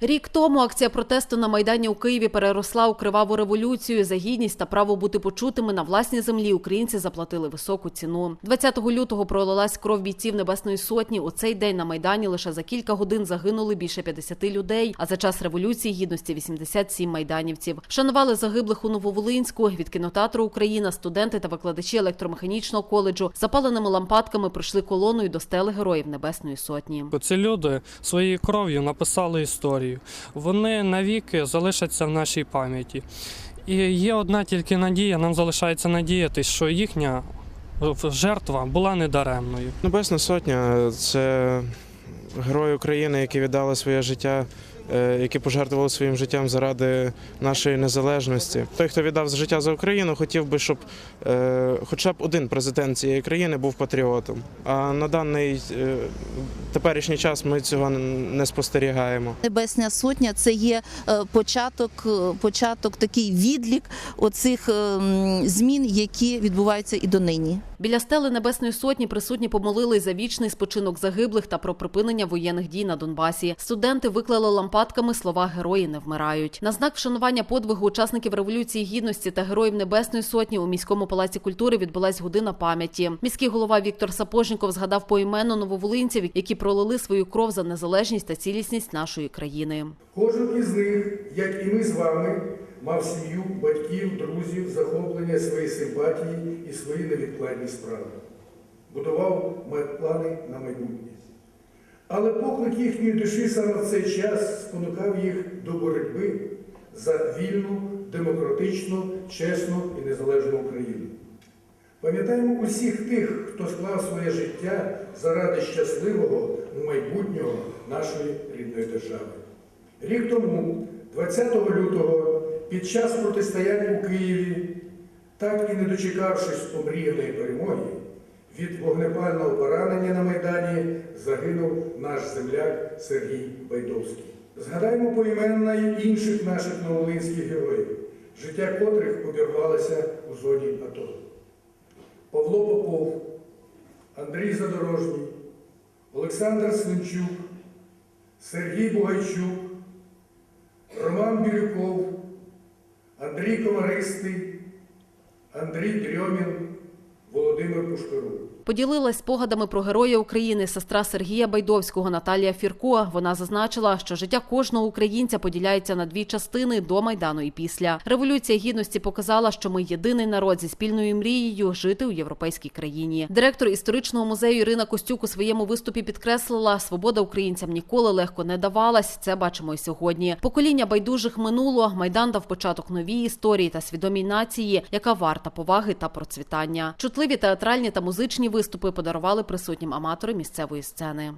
Рік тому акція протесту на майдані у Києві переросла у криваву революцію. За гідність та право бути почутими на власній землі українці заплатили високу ціну. 20 лютого пролилась кров бійців Небесної Сотні. У цей день на майдані лише за кілька годин загинули більше 50 людей. А за час революції гідності 87 майданівців. Вшанували загиблих у Нововолинську. Від кінотеатру Україна студенти та викладачі електромеханічного коледжу запаленими лампадками пройшли колоною до стели героїв Небесної Сотні. Ці люди своєю кров'ю написали історію. Вони навіки залишаться в нашій пам'яті. І є одна тільки надія, нам залишається надіятись, що їхня жертва була недаремною. Небесна сотня це герої України, які віддали своє життя, які пожертвували своїм життям заради нашої незалежності. Той, хто віддав життя за Україну, хотів би, щоб е, хоча б один президент цієї країни був патріотом. А на даний е, теперішній час ми цього не спостерігаємо. Небесна сотня це є е, початок, е, початок такий відлік оцих е, змін, які відбуваються і донині. Біля стели Небесної Сотні присутні помолились за вічний спочинок загиблих та про припинення воєнних дій на Донбасі. Студенти виклали лампадками слова Герої не вмирають. На знак вшанування подвигу учасників революції гідності та героїв Небесної Сотні у міському палаці культури відбулась година пам'яті. Міський голова Віктор Сапожніков згадав поіменно нововолинців, які пролили свою кров за незалежність та цілісність нашої країни. Кожен із них, як і ми з вами, мав сім'ю, батьків, друзів, захоплення, свої симпатії і свої невідкладні справи. Будував плани на майбутнє. Але поклик їхньої душі саме в цей час спонукав їх до боротьби за вільну, демократичну, чесну і незалежну Україну. Пам'ятаємо усіх тих, хто склав своє життя заради щасливого майбутнього нашої рідної держави. Рік тому, 20 лютого, під час протистояння у Києві, так і не дочекавшись омріяної перемоги, від вогнепального поранення на Майдані загинув наш земляк Сергій Байдовський. Згадаємо поіменно й інших наших новолинських героїв, життя котрих обірвалося у зоні АТО. Павло Попов, Андрій Задорожній, Олександр Свинчук, Сергій Бугайчук, Роман Бірюков, Андрій Комаристий, Андрій Дрьомін, Володимир Пушкарук. Поділилась спогадами про героя України сестра Сергія Байдовського Наталія Фірко. Вона зазначила, що життя кожного українця поділяється на дві частини до майдану і після. Революція гідності показала, що ми єдиний народ зі спільною мрією жити у європейській країні. Директор історичного музею Ірина Костюк у своєму виступі підкреслила, свобода українцям ніколи легко не давалась. Це бачимо і сьогодні. Покоління байдужих минуло. Майдан дав початок новій історії та свідомій нації, яка варта поваги та процвітання. Чутливі театральні та музичні виступи подарували присутнім аматори місцевої сцени.